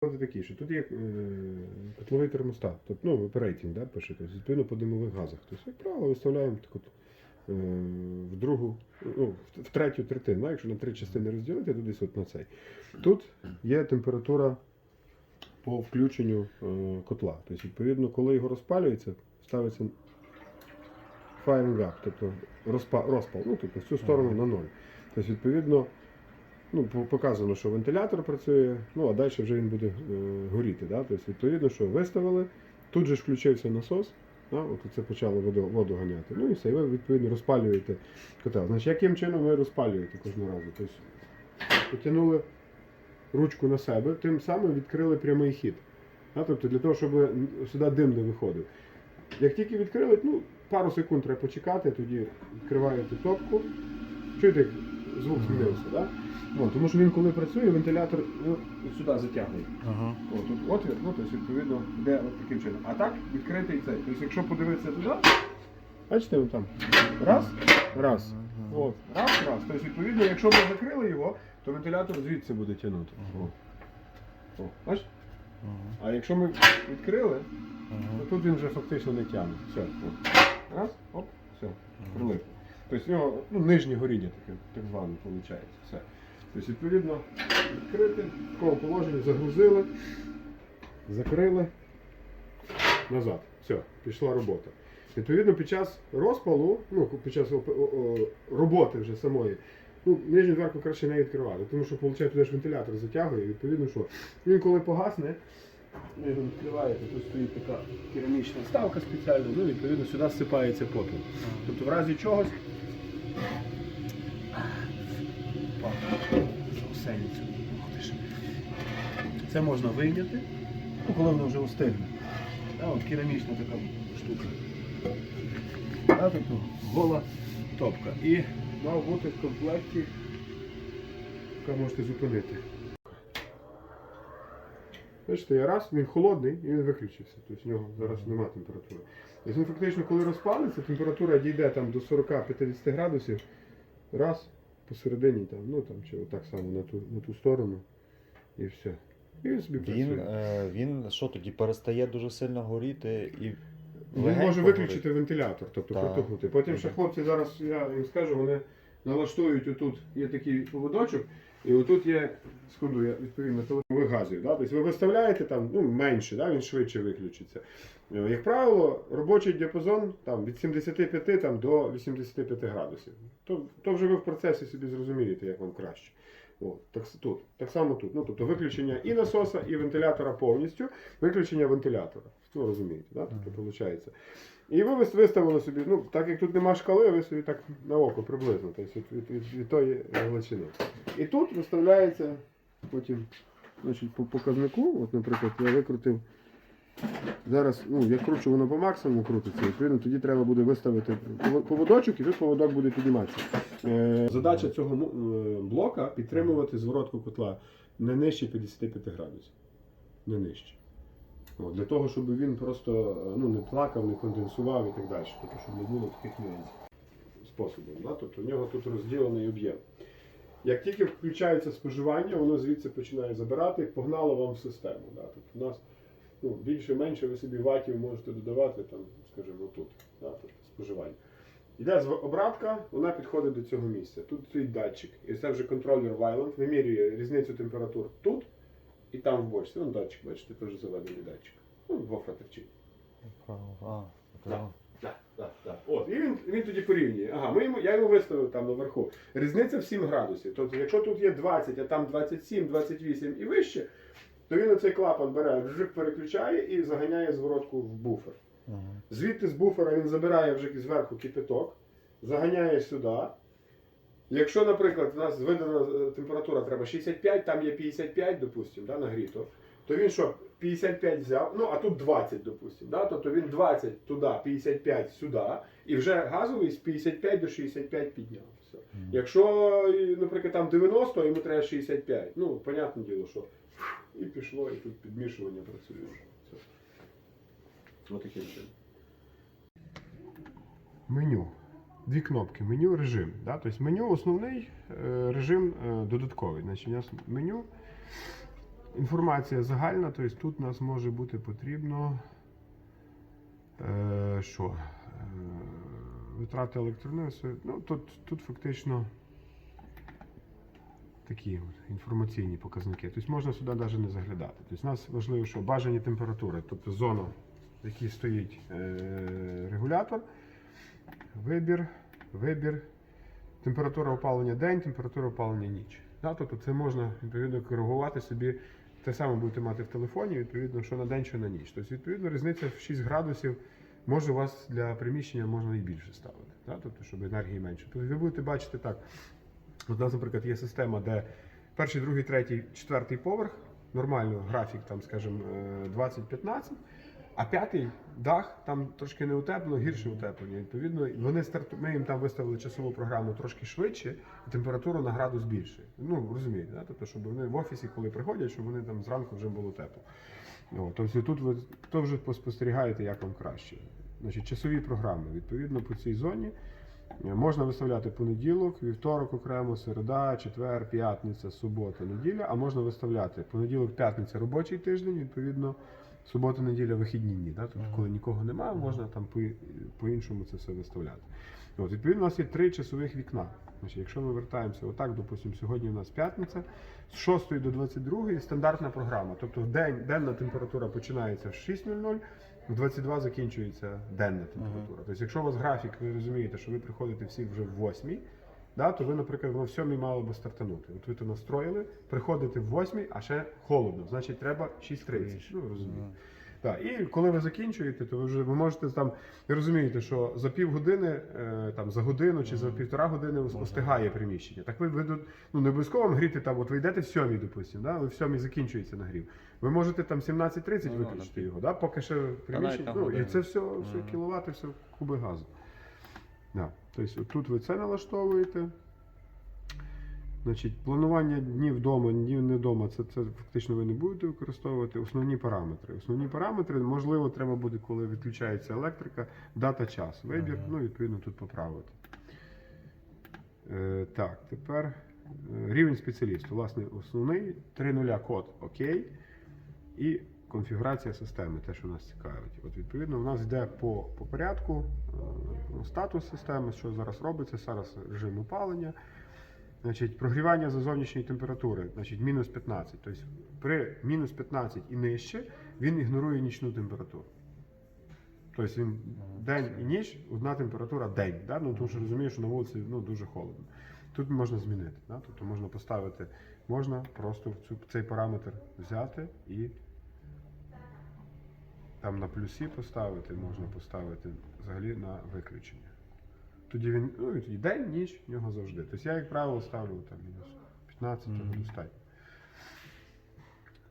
Такі, що тут є е, котловий термостат, тобто ну, оперейтинг, да, пише, відповідно по димових газах. Тобто, як правило, виставляємо так от, е, в другу, ну, в, третю третину, якщо на три частини розділити, то десь от на цей. Тут є температура по включенню е, котла. Тобто, відповідно, коли його розпалюється, ставиться firing up, тобто розпал, розпал ну, тобто в цю сторону на ноль. Тобто, відповідно, ну, показано, що вентилятор працює, ну а далі вже він буде е, горіти. Да? Тобто, відповідно, що виставили, тут же ж включився насос, да? от це почало воду, воду ганяти. Ну і все, і ви відповідно розпалюєте котел. Значить, яким чином ви розпалюєте кожного разу? Тобто, потягнули ручку на себе, тим самим відкрили прямий хід. Да? Тобто для того, щоб сюди дим не виходив. Як тільки відкрили, ну, пару секунд треба почекати, тоді відкриваєте топку. Чуєте, звук змінився. Да? О, тому що він коли працює, вентилятор ну, сюди затягує. Ага. О, тут отвір, ну, тобто, відповідно, йде от таким чином. А так відкритий цей. Тобто, якщо подивитися туди, бачите, он там. Раз, раз. От, раз, раз. Тобто, відповідно, якщо ми закрили його, то вентилятор звідси буде тягнути. О. О, бачите? А якщо ми відкрили, то тут він вже фактично не тягне. Все. От. Раз, оп, все, прилипло. Тобто в нього ну, нижнє горіння таке, так зване, виходить. Все. Тобто, відповідно, відкрити, в такому положенні загрузили, закрили, назад. Все, пішла робота. Відповідно, під час розпалу, ну, під час роботи вже самої, ну, нижню дверку краще не відкривати, тому що, виходить, туди ж вентилятор затягує, відповідно, що він коли погасне, ви відкриваєте, тут стоїть така керамічна ставка спеціальна, ну, відповідно, сюди всипається попіл. Тобто в разі чогось. Ж. Це можна вийняти, ну, коли воно вже остигне. Да, от керамічна така штука. Да, тобто гола топка. І мав бути в комплекті, яка можете зупинити. Бачите, я раз, він холодний і він виключився. Тобто в нього зараз немає температури. Тобто він фактично, коли розпалиться, температура дійде там до 40-50 градусів, раз, посередині там, ну там чи отак само на ту, на ту сторону. І все. І він собі Він, працює. е, він що тоді перестає дуже сильно горіти і. Він легенько може горить? виключити вентилятор, тобто Так. протухнути. Потім ще Мгм. хлопці зараз, я їм скажу, вони налаштують отут, є такий поводочок, і отут є, секунду, я відповім телефон вигазую. Да? Тобто ви виставляєте там ну, менше, да? він швидше виключиться. Е, Як правило, робочий діапазон там, від 75 там, до 85 градусів. То, то вже ви в процесі собі зрозумієте, як вам краще. От, так, тут, так само тут. Ну, тобто виключення і насоса, і вентилятора повністю, виключення вентилятора. Ну, розумієте, да? тобто, виходить. І ви виставили собі, ну, так як тут нема шкали, ви собі так на око приблизно, тобто від, від, від, від тої величини. І тут виставляється потім значить, по показнику, от, наприклад, я викрутив. Зараз, ну, я кручу, воно по максимуму крутиться, відповідно, тоді треба буде виставити поводочок, і тут поводок буде підніматися. Е, задача цього е, блока підтримувати зворотку котла не нижче 55 градусів. Не нижче. Для того, щоб він просто е, ну, не плакав, не конденсував і так далі. Тобто, щоб не було таких нюансів способом. Да? Тобто, в нього тут розділений об'єм. Як тільки включається споживання, воно звідси починає забирати погнало вам в систему. Да? Тобто, у нас ну, більше-менше ви собі ватів можете додавати, там, скажімо, тут, да? тобто, споживання. Йде обратка, вона підходить до цього місця. Тут стоїть датчик. І це вже контролер Вайланд вимірює різницю температур тут і там в бочці. Ну, датчик, бачите, теж заведений датчик. Ну, гофра терчить. Так. Так, так, так. От, і він, він тоді порівнює. Ага, ми йому, я йому виставив там наверху. Різниця в 7 градусів. Тобто, якщо тут є 20, а там 27, 28 і вище, то він оцей клапан бере, вжик переключає і заганяє зворотку в буфер. Звідти з буфера він забирає вже зверху кипяток, заганяє сюди. Якщо, наприклад, у нас видана е, температура треба 65, там є 55, допустимо, да, нагріто, то він що, 55 взяв, ну а тут 20, допустимо. Да? Тобто він 20 туди, 55 сюди, і вже газовий з 55 до 65 підняв. Все. Якщо, наприклад, там 90, йому треба 65. Ну, понятне діло, що і пішло, і тут підмішування працює. Ось таким чином. Меню. Дві кнопки. Меню, режим. Да? Тобто меню основний, е, режим е, додатковий. Значить, у нас меню. Інформація загальна, тобто тут нас може бути потрібно. Е, що? Е, витрати електроенергії. Ну, тут, тут фактично такі інформаційні показники. Тобто можна сюди навіть не заглядати. Тобто нас важливо, що бажані температури, тобто зона, в якій стоїть е, регулятор, вибір, вибір, температура опалення день, температура опалення ніч. Да? Тобто це можна відповідно коригувати собі. Те саме будете мати в телефоні, відповідно, що на день, що на ніч. Тобто, відповідно, різниця в 6 градусів може у вас для приміщення можна і більше ставити, да? тобто, щоб енергії менше. Тобто ви будете бачити так. От у нас, наприклад, є система, де перший, другий, третій, четвертий поверх, нормально графік, там, скажімо, е, 20-15, а п'ятий дах там трошки не утеплено, гірше утеплення. Відповідно, вони старту... ми їм там виставили часову програму трошки швидше, і температуру на градус більше. Ну, розумієте, да? тобто, щоб вони в офісі, коли приходять, щоб вони там зранку вже було тепло. О, тобто тут ви то вже поспостерігаєте, як вам краще. Значить, часові програми. Відповідно, по цій зоні е, можна виставляти понеділок, вівторок окремо, середа, четвер, п'ятниця, субота, неділя, а можна виставляти понеділок, п'ятниця робочий тиждень, відповідно, субота, неділя, вихідні дні. Да? Тобто, коли нікого немає, можна там по- по-іншому це все виставляти. От, відповідно, у нас є три часових вікна. Значить, якщо ми вертаємося отак, допустимо, сьогодні у нас п'ятниця, з 6 до 22 стандартна програма. Тобто в день денна температура починається в 6.00, в 22 закінчується денна температура. Тобто, якщо у вас графік, ви розумієте, що ви приходите всі вже в 8, да, то ви, наприклад, в 7 мало би стартанути. От ви то настроїли, приходите в 8, а ще холодно, значить треба 6.30. Ну, розумієте. Так, і коли ви закінчуєте, то ви вже ви можете там, ви розумієте, що за півгодини, е, там за годину чи за півтора години остигає приміщення. Так ви, ви ну, не обов'язково вам гріти там, от ви йдете в сьомій, допустимо, да? ви в сьомій закінчується нагрів. Ви можете там 17.30 Ну, виключити на його, да? поки ще приміщення. Ну, і це все, все кіловати, все куби газу. Да. Тобто тут ви це налаштовуєте. Значить, планування днів вдома, днів не вдома, це, це фактично ви не будете використовувати. Основні параметри. Основні параметри, можливо, треба буде, коли відключається електрика, дата час. Вибір, Ага. ну, відповідно, тут поправити. Е, так, тепер е, рівень спеціалісту. Власне, основний 3.0 код ОК і конфігурація системи, те, що нас цікавить. От, відповідно, в нас йде по, по порядку е, статус системи, що зараз робиться, зараз режим опалення. Значить, прогрівання за зовнішньої температури, значить, мінус 15. Тобто при мінус 15 і нижче він ігнорує нічну температуру. Тобто він день і ніч, одна температура день. Да? Ну, тому що розумієш, що на вулиці ну, дуже холодно. Тут можна змінити. Да? Тобто можна поставити, можна просто цю, цей параметр взяти і там на плюсі поставити, можна поставити взагалі на виключення. Тоді він, ну і день, ніч, в нього завжди. Тобто я, як правило, ставлю там мінус 15, того Мгм. достатньо.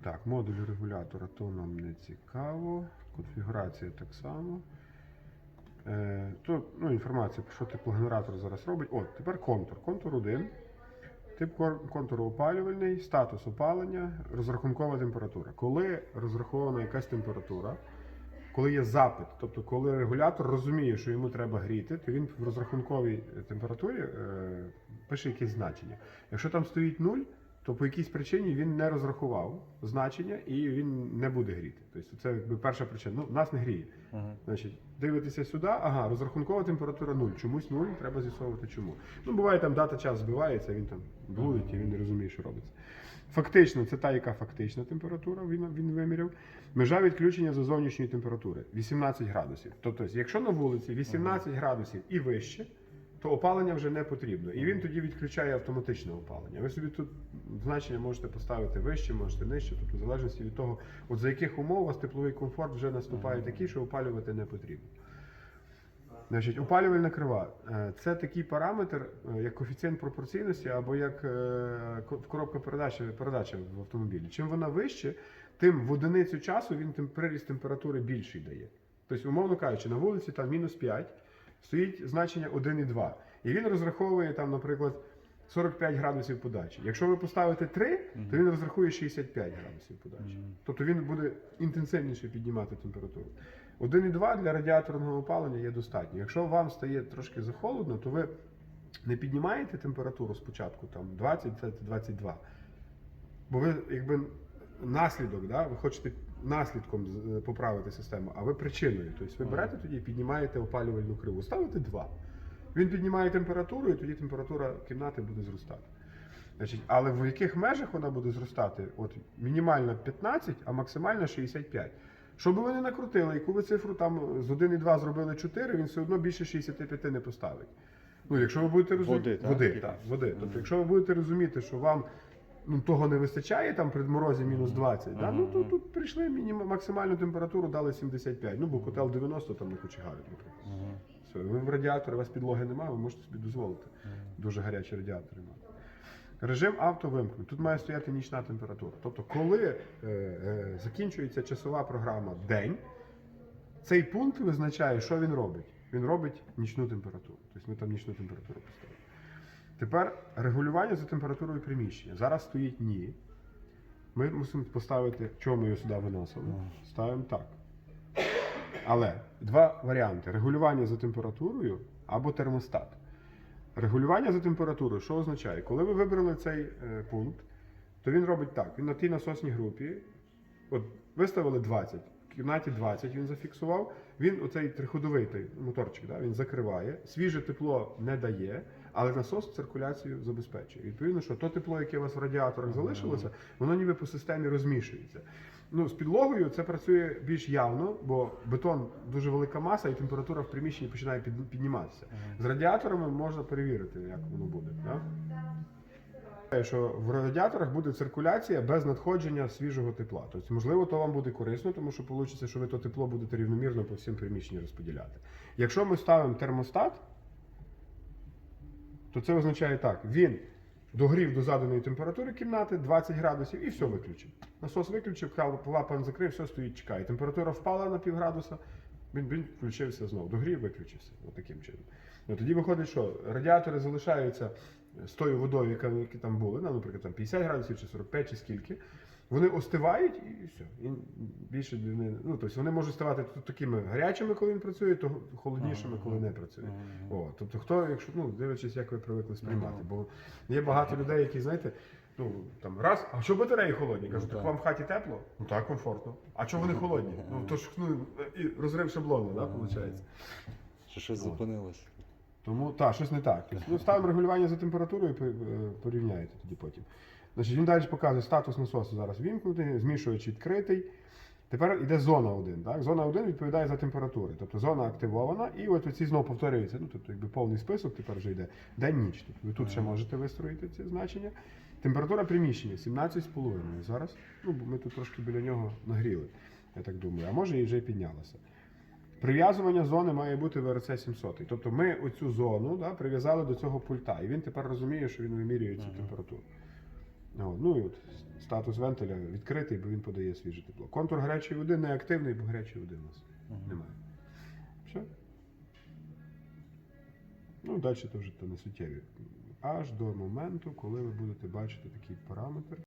Так, модуль регулятора то нам не цікаво. Конфігурація так само. Е, то, ну, інформація, про що теплогенератор зараз робить. От, тепер контур. Контур 1. Тип контуру опалювальний, статус опалення, розрахункова температура. Коли розрахована якась температура, коли є запит, тобто коли регулятор розуміє, що йому треба гріти, то він в розрахунковій температурі е, пише якесь значення. Якщо там стоїть 0, то по якійсь причині він не розрахував значення і він не буде гріти. Тобто це якби перша причина. Ну, нас не гріє. Мгм. Значить, дивитеся сюди, ага, розрахункова температура 0, чомусь 0, треба з'ясовувати чому. Ну, буває, там дата час збивається, він там блудить і він не розуміє, що робиться. Фактично, це та, яка фактична температура, він, він виміряв. Межа відключення за зовнішньої температури 18 градусів. Тобто, якщо на вулиці 18 градусів і вище, то опалення вже не потрібно. І він тоді відключає автоматичне опалення. Ви собі тут значення можете поставити вище, можете нижче, тобто в залежності від того, от за яких умов у вас тепловий комфорт вже наступає такий, що опалювати не потрібно. Значить, опалювальна крива Е, це такий параметр, е, як коефіцієнт пропорційності або як е, коробка передачі, передача в автомобілі. Чим вона вище, тим в одиницю часу він тим приріст температури більший дає. Тобто, умовно кажучи, на вулиці там мінус 5, стоїть значення 1,2. І він розраховує там, наприклад, 45 градусів подачі. Якщо ви поставите 3, то він розрахує 65 градусів подачі. Тобто він буде інтенсивніше піднімати температуру. 1,2 для радіаторного опалення є достатньо. Якщо вам стає трошки захолодно, то ви не піднімаєте температуру спочатку там 20-22. Бо ви якби наслідок, да? ви хочете наслідком е, поправити систему, а ви причиною. Тобто ви берете тоді і піднімаєте опалювальну криву, ставите 2. Він піднімає температуру, і тоді температура кімнати буде зростати. Значить, але в яких межах вона буде зростати? От мінімальна 15, а максимальна 65. Щоб ви не накрутили, яку ви цифру там з 1,2 зробили 4, він все одно більше 65 не поставить. Ну, якщо ви будете розуміти. Води, так? Води, так, води. Тобто, якщо ви будете розуміти, що вам ну, того не вистачає там при морозі мінус 20, да? ну то тут прийшли мінімум, максимальну температуру дали 75. Ну, бо котел 90 там не кочегарить, наприклад. Все, ви в радіаторі, у вас підлоги немає, ви можете собі дозволити дуже гарячі радіатори мати. Режим авто вимкнуть. Тут має стояти нічна температура. Тобто, коли е, е, закінчується часова програма день, цей пункт визначає, що він робить. Він робить нічну температуру. Тобто ми там нічну температуру поставили. Тепер регулювання за температурою приміщення. Зараз стоїть ні. Ми мусимо поставити, чого ми його сюди виносили. Ставимо так. Але два варіанти: регулювання за температурою або термостат. Регулювання за температурою, що означає? Коли ви вибрали цей е, пункт, то він робить так: він на тій насосній групі, от виставили 20, в кімнаті 20 він зафіксував. Він оцей триходовий моторчик, да, він закриває, свіже тепло не дає, але насос циркуляцію забезпечує. Відповідно, що то тепло, яке у вас в радіаторах залишилося, воно ніби по системі розмішується. Ну, з підлогою це працює більш явно, бо бетон дуже велика маса, і температура в приміщенні починає підніматися. З радіаторами можна перевірити, як воно буде. Да? Що в радіаторах буде циркуляція без надходження свіжого тепла. Тобто, можливо, то вам буде корисно, тому що вийде, що ви то тепло будете рівномірно по всім приміщенням розподіляти. Якщо ми ставимо термостат, то це означає так: він догрів до заданої температури кімнати 20 градусів і все виключив. Насос виключив, клапан закрив, все стоїть, чекає. Температура впала на півградуса, він, він включився знову. Догрів, виключився. Отаким чином. Ну, тоді виходить, що радіатори залишаються з тою водою, яка які там були, ну, наприклад, там 50 градусів чи 45 чи скільки. Вони остивають і все. І більше не, ну, тобто вони можуть ставати такими гарячими, коли він працює, то холоднішими, коли не працює. О, тобто, хто, якщо ну, дивлячись, як ви привикли сприймати, бо є багато людей, які, знаєте, ну там раз, а що батареї холодні? Кажу, Ну, так так. вам в хаті тепло? Ну так, комфортно. А чого вони холодні? Ну то ж ну і розрив шаблону, да, виходить. Що щось зупинилось. Тому так, щось не так. Ну, ставимо регулювання за температурою, е, порівняєте тоді потім. Значить, він далі показує статус насосу зараз вімкнутий, змішувач відкритий. Тепер йде зона 1. Так? Зона 1 відповідає за температури. Тобто зона активована, і от ці знову повторюються. Ну, тобто, якби повний список тепер вже йде день-ніч. Тобто, ви тут ще можете вистроїти ці значення. Температура приміщення 17,5 зараз. Ну, ми тут трошки біля нього нагріли, я так думаю. А може і вже й піднялося. Прив'язування зони має бути ВРЦ 700. Тобто ми оцю зону да, прив'язали до цього пульта, і він тепер розуміє, що він вимірює цю Ага. температуру. О, ну і от статус вентиля відкритий, бо він подає свіже тепло. Контур гарячої води не активний, бо гарячої води у нас Мгм. немає. Все. Ну, далі то вже не суттєві. Аж до моменту, коли ви будете бачити такий параметр.